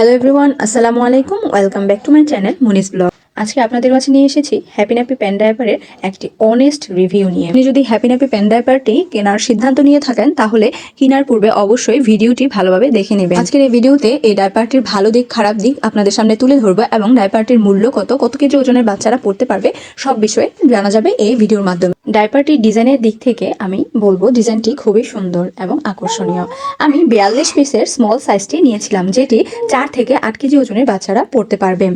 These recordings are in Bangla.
হ্যালো এভরিওয়ান আসসালামু আলাইকুম welcome back to my channel Munis vlog আজকে আপনাদের কাছে নিয়ে এসেছি হ্যাপি ন্যাপি প্যান একটি অনেস্ট রিভিউ নিয়ে। আপনি যদি হ্যাপি ন্যাপি প্যান ডাইপারটি কেনার সিদ্ধান্ত নিয়ে থাকেন, তাহলে কেনার পূর্বে অবশ্যই ভিডিওটি ভালোভাবে দেখে নেবেন। আজকের এই ভিডিওতে এই ডাইপারটির ভালো দিক, খারাপ দিক আপনাদের সামনে তুলে ধরবো এবং ডাইপারটির মূল্য কত কত কেজি ওজনের বাচ্চারা পড়তে পারবে, সব বিষয়ে জানা যাবে এই ভিডিওর মাধ্যমে। ডাইপারটির ডিজাইনের দিক থেকে আমি বলব ডিজাইনটি খুবই সুন্দর এবং আকর্ষণীয়। আমি বিয়াল্লিশ পিসের স্মল সাইজটি নিয়েছিলাম, যেটি চার থেকে আট কেজি ওজনের বাচ্চারা পড়তে পারবে।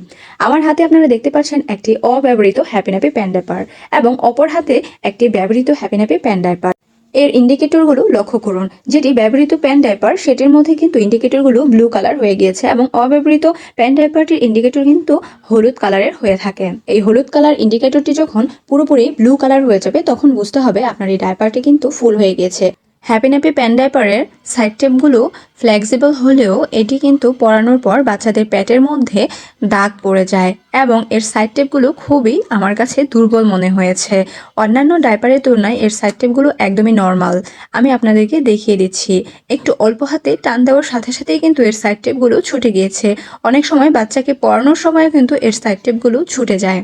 আমার হাতে আপনারা দেখতে পাচ্ছেন একটি অব্যবহৃত হ্যাপি ন্যাপি প্যান ডাইপার এবং অপর হাতে একটি ব্যবহৃত হ্যাপি ন্যাপি প্যান ডাইপার এর ইন্ডিকেটরগুলো লক্ষ্য করুন, যেটি ব্যবহৃত প্যান ডাইপার সেটির মধ্যে কিন্তু ইন্ডিকেটরগুলো ব্লু কালার হয়ে গিয়েছে এবং অব্যবহৃত প্যান ডাইপারটির ইন্ডিকেটর কিন্তু হলুদ কালারের হয়ে থাকে। এই হলুদ কালার ইন্ডিকেটরটি যখন পুরোপুরি ব্লু কালার হয়ে যাবে, তখন বুঝতে হবে আপনার এই ডাইপারটি কিন্তু ফুল হয়ে গিয়েছে। হ্যাপি ন্যাপি প্যান ডাইপারের সাইড টেপগুলো ফ্লেক্সিবল হলেও এটি কিন্তু পরানোর পর বাচ্চাদের প্যাটের মধ্যে দাগ পড়ে যায় এবং এর সাইড টেপগুলো খুবই আমার কাছে দুর্বল মনে হয়েছে। অন্যান্য ডাইপারের তুলনায় এর সাইড টেপগুলো একদমই নর্মাল। আমি আপনাদেরকে দেখিয়ে দিচ্ছি। একটু অল্প হাতে টান দেওয়ার সাথে সাথেই কিন্তু এর সাইড টেপগুলো ছুটে গিয়েছে। অনেক সময় বাচ্চাকে পরানোর সময় কিন্তু এর সাইড টেপগুলো ছুটে যায়।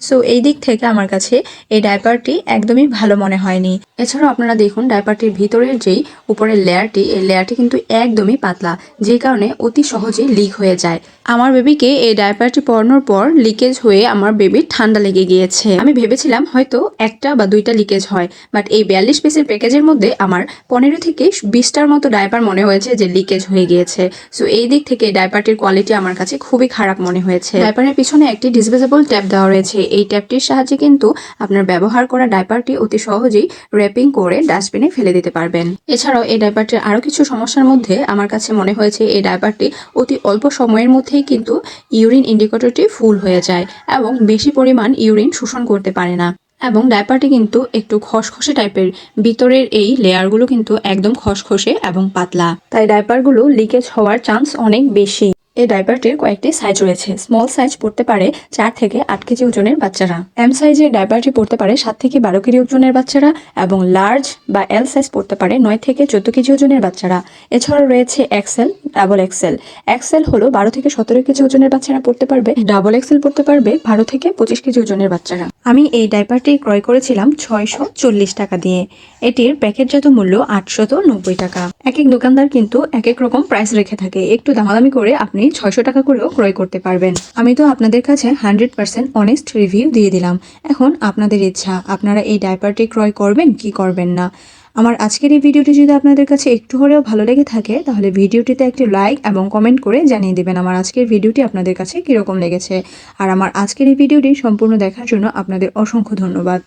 সো এই দিক থেকে আমার কাছে এই ডাইপারটি একদমই ভালো মনে হয়নি। এছাড়াও আপনারা দেখুন, ডাইপারটির ভিতরের যেই উপরের লেয়ারটি, এই লেয়ারটি কিন্তু একদমই পাতলা, যে কারণে অতি সহজে লিক হয়ে যায়। আমার বেবিকে এই ডাইপারটি পরানোর পর লিকেজ হয়ে আমার বেবির ঠান্ডা লেগে গিয়েছে। আমি ভেবেছিলাম হয়তো একটা বা দুইটা লিকেজ হয়, বাট এই বিয়াল্লিশ পিসের প্যাকেজের মধ্যে আমার পনেরো থেকে বিশটার মতো ডাইপার মনে হয়েছে যে লিকেজ হয়ে গিয়েছে। সো এই দিক থেকে ডাইপারটির কোয়ালিটি আমার কাছে খুবই খারাপ মনে হয়েছে। ডাইপারের পিছনে একটি ডিসপোজেবল ট্যাপ দেওয়া রয়েছে এই ট্যাপটির সাহায্যে কিন্তু আপনার ব্যবহার করা ডাইপারটি অতি সহজেই র্যাপিং করে ডাস্টবিনে ফেলে দিতে পারবেন। এছাড়াও এই ডাইপারটির আরও কিছু সমস্যার মধ্যে আমার কাছে মনে হয়েছে, এই ডাইপারটি অতি অল্প সময়ের মধ্যেই কিন্তু ইউরিন ইন্ডিকেটরটি ফুল হয়ে যায় এবং বেশি পরিমাণ ইউরিন শোষণ করতে পারে না। এবং ডাইপারটি কিন্তু একটু খসখসে টাইপের, ভিতরের এই লেয়ারগুলো কিন্তু একদম খসখসে এবং পাতলা। তাই ডাইপারগুলো লিকেজ হওয়ার চান্স অনেক বেশি। এই ডাইপারটির কয়েকটি সাইজ রয়েছে। স্মল সাইজ পড়তে পারে চার থেকে আট কেজি ওজনের বাচ্চারা। এম সাইজের ডাইপারটি পড়তে পারে সাত থেকে বারো কেজি ওজনের বাচ্চারা এবং লার্জ বা এল সাইজ পড়তে পারে নয় থেকে চোদ্দ কেজি ওজনের বাচ্চারা। এছাড়াও রয়েছে এক্সেল ডাবল এক্সেল এক্সেল হলো বারো থেকে সতেরো কেজি ওজনের বাচ্চারা পড়তে পারবে ডাবল এক্সেল পড়তে পারবে বারো থেকে পঁচিশ কেজি ওজনের বাচ্চারা। আমি এই ডাইপারটি ক্রয় করেছিলাম ছয়শো চল্লিশ টাকা দিয়ে। এটির প্যাকেটজাত মূল্য আটশত নব্বই টাকা। এক এক দোকানদার কিন্তু এক এক রকম প্রাইস রেখে থাকে। একটু দামাদামি করে আপনি ছয়শো টাকা করেও ক্রয় করতে পারবেন। আমি তো আপনাদের কাছে হান্ড্রেড পার্সেন্ট অনেস্ট রিভিউ দিয়ে দিলাম। এখন আপনাদের ইচ্ছা, আপনারা এই ডাইপারটি ক্রয় করবেন কি করবেন না? আমার আজকের এই ভিডিওটি যদি আপনাদের কাছে একটু হলেও ভালো লেগে থাকে, তাহলে ভিডিওটিতে একটি লাইক এবং কমেন্ট করে জানিয়ে দেবেন আমার আজকের ভিডিওটি আপনাদের কাছে কীরকম লেগেছে। আর আমার আজকের এই ভিডিওটি সম্পূর্ণ দেখার জন্য আপনাদের অসংখ্য ধন্যবাদ।